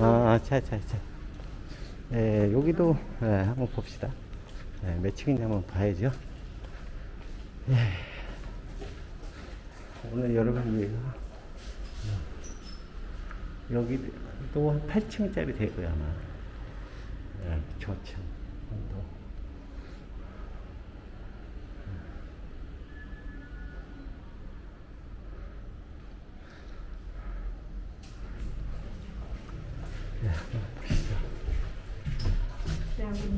아, 자, 자, 자. 예, 여기도 예, 한번 봅시다. 예, 몇 층인지 한번 봐야죠. 예. 오늘 여러분 위해서 여기도 한 8층짜리 되고요 아마. 예, 저층 정도. 예, 한번 보시죠. แปลกุญ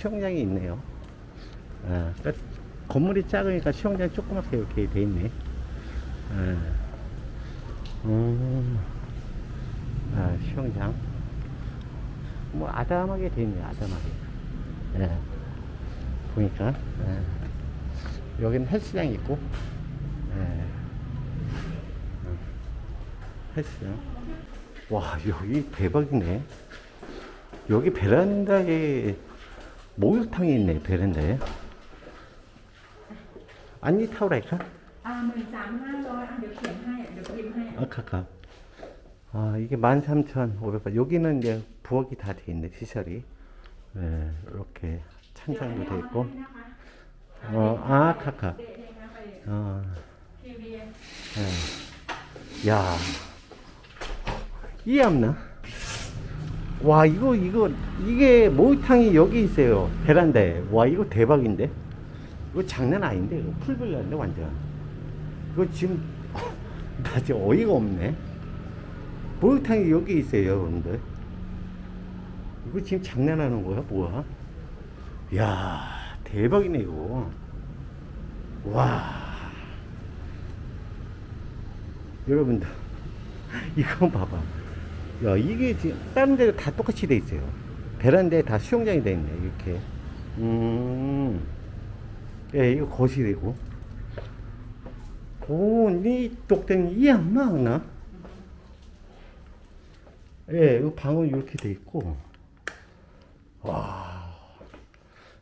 수영장이 있네요. 아, 그러니까 건물이 작으니까 수영장이 조그맣게 이렇게 돼 있네. 아, 음, 아, 수영장. 뭐 아담하게 돼 있네, 아담하게. 예. 보니까. 예. 여기는 헬스장이 있고. 예. 어, 헬스장. 와, 여기 대박이네. 여기 베란다에 목욕탕이 있네 베란다에 아니 타오라이카 อ่าหมื่นสามห้าร้อยอ่ะเดี๋ยวเขียนให้เดี๋ยวพิมพ์ให้ 아카카 아 이게 13,500원 여기는 이제 부엌이 다 돼 있네 시설이 네, 이렇게 찬장도 돼 있고 นะคะ 어, 아 카카 เด็กๆนะไป 어, ทีวี 네. 야 이해 없나? 와 이거 이거 이게 목욕탕이 여기 있어요. 베란다에. 와 이거 대박인데? 이거 장난 아닌데? 이거 풀빌라인데 완전? 이거 지금 나 지금 어이가 없네. 목욕탕이 여기 있어요 여러분들. 이거 지금 장난하는 거야 뭐야? 야 대박이네 이거. 와. 여러분들 이거 봐봐 야 이게 지금 다른 데도 다 똑같이 돼 있어요. 베란다에 다 수영장이 돼 있네 이렇게. 음. 예, 이거 거실이고 오 니 똑땡 이안나 예, 이거 방은 이렇게 돼 있고. 와.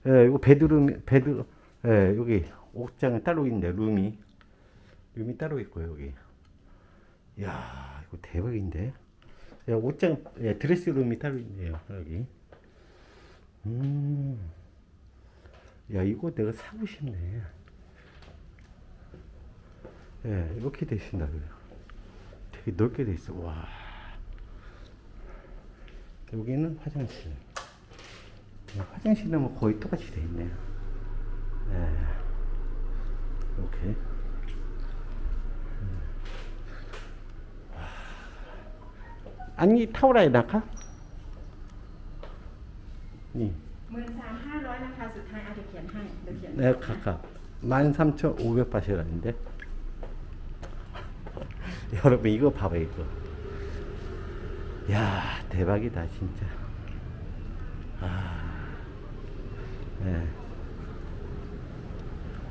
예, 이거 베드룸 베드 예, 여기 옥장은 따로 있네 룸이. 룸이 따로 있고 여기. 야 이거 대박인데? 야, 옷장 예, 드레스룸이 따로 있네요 여기. 음야 이거 내가 사고 싶네. 예 이렇게 돼 있습니다 되게 넓게 돼 있어. 와. 여기는 화장실. 예, 화장실은 뭐 거의 똑같이 돼 있네요. 예. 이렇게 아니 타오라에 나카? 니 หมื่นสามห้าร้อยนะคะสุดท้ายอ่ะเดี๋ยวเขียนให้เดี๋ยวเขียน 내가 카카 13,500바시라는데 여러분 이거 봐봐 이거 야 대박이다 진짜 아 네.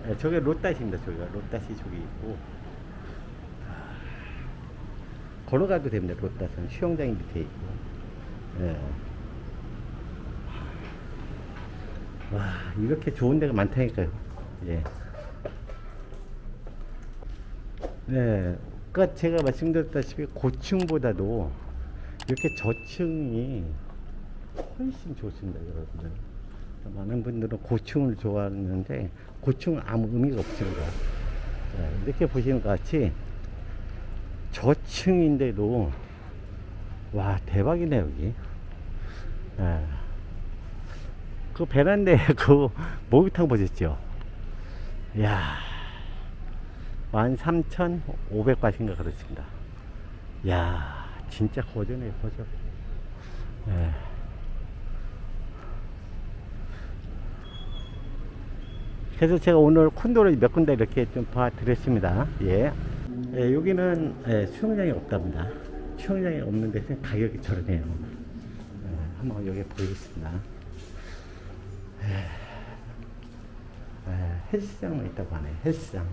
네, 저게 롯다시입니다 저기가 롯다시 저기 있고 아, 걸어가도 됩니다 롯다선 수영장이 밑에 있고 예. 와 이렇게 좋은 데가 많다니까요 예. 네, 그러니까 제가 말씀드렸다시피 고층보다도 이렇게 저층이 훨씬 좋습니다, 여러분들. 많은 분들은 고층을 좋아하는데 고층은 아무 의미가 없습니다. 네, 이렇게 보시는 것 같이 저층인데도 와 대박이네 여기 예. 그 베란다에 그 목욕탕 보셨죠 이야 13,500바신가 그렇습니다 이야 진짜 고전해요 고전 예. 그래서 제가 오늘 콘도를 몇 군데 이렇게 좀 봐드렸습니다 예. 예, 여기는 예, 수영장이 없답니다. 수영장이 없는 데서 가격이 저렴해요. 예, 한번 여기 보이겠습니다. 예, 예, 헬스장만 있다고 하네요. 헬스장.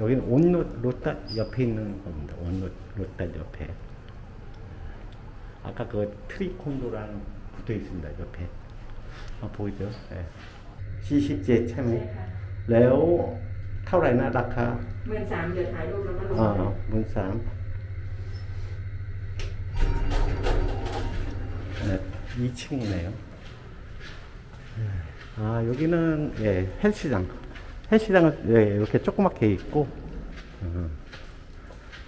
여기는 온롯 로따 옆에 있는 겁니다. 온롯 로따 옆에. 아까 그 트리콘도랑 붙어 있습니다. 옆에. 아, 보이죠? 예. 시식제 참여 레오 타우라이나 라카 หมื่นสามเดี๋ยวถ่ายรูปแล้วก็ลง อ่า ให้ หมื่นสาม네, 2층이네요. 아, 여기는, 예, 헬스장. 헬스장은, 예, 이렇게 조그맣게 있고, 어,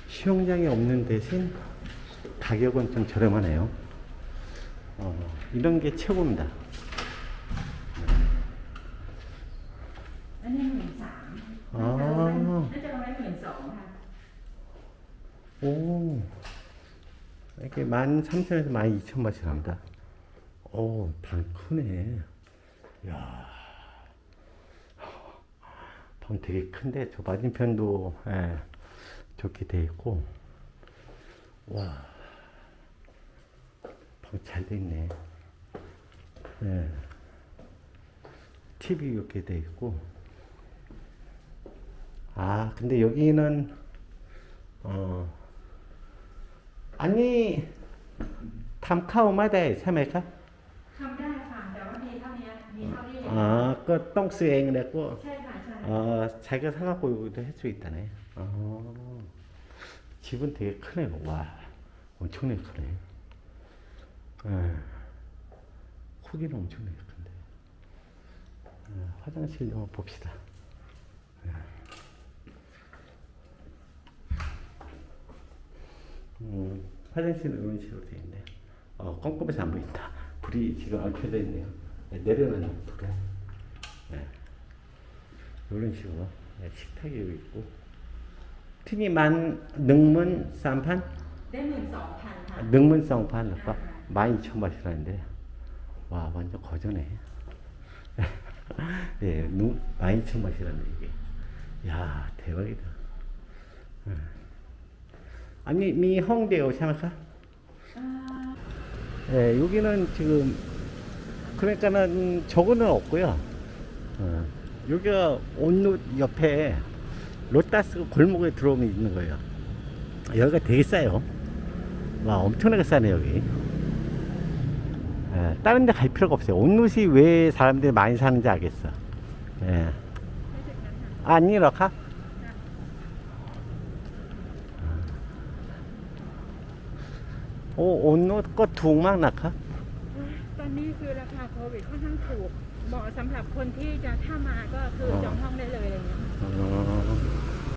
수영장이 없는 대신 가격은 좀 저렴하네요. 어, 이런 게 최고입니다. อ๋อ น่าจะประมาณหมื่นสองค่ะ 오, 이렇게 13,000에서 12,000바트 납니다. 오, 방 크네. 야 방 되게 큰데, 저 맞은편도, 예, 좋게 돼 있고, 와, 방 잘 돼 있네. 예. TV 이렇게 돼 있고, 아, 근데 여기는, 어, อันนี้ทำเข้าไม่ได้ใช่ไหมครับ ทำได้ค่ะ แต่ว่ามีเท่านี้มีเท่านี้ อ่าก็ต้องซื้อเองแล้วก็ ใช่ค่ะใช่ 어, 자기가 사갖고 여기도 할 수 있다네. 어, 집은 되게 크네요. 와, 엄청나게 크네. 예. 크기는 엄청나게 큰데. 예, 화장실 한번 봅시다. 화장실은 이런 식으로 되어 있네요. 어, 껌껌해서 안 보인다. 불이 지금 안 켜져 있네요. 네, 내려놨는 불을. 네. 이런 식으로. 네, 식탁이 여기 있고. 튀니만 능문 쌈판? 능문 쌈판. 아. 아, 아까 아. 12,000바시라는데. 와, 완전 거저네. 예, 네, 12,000바시라는 이게. 야, 대박이다. 네. 아니 미 홍대요 생각하? อ่า 예, 여기는 지금 그러니까는 저거는 없고요. 어, 여기가 온롯 옆에 로타스 골목에 들어오면 있는 거예요. 여기가 되게 싸요. 와, 엄청나게 싸네, 여기. 예, 다른 데 갈 필요가 없어요. 온롯이 왜 사람들이 많이 사는지 알겠어. 예. 아니, 이렇게? โอ้โอ้นก็ถูกมากหนักครับ ตอนนี้คือราคาโควิดค่อนข้างถูก เหมาะสำหรับคนที่จะถ้ามาก็คือจองห้องได้เลยอะไรเงี้ย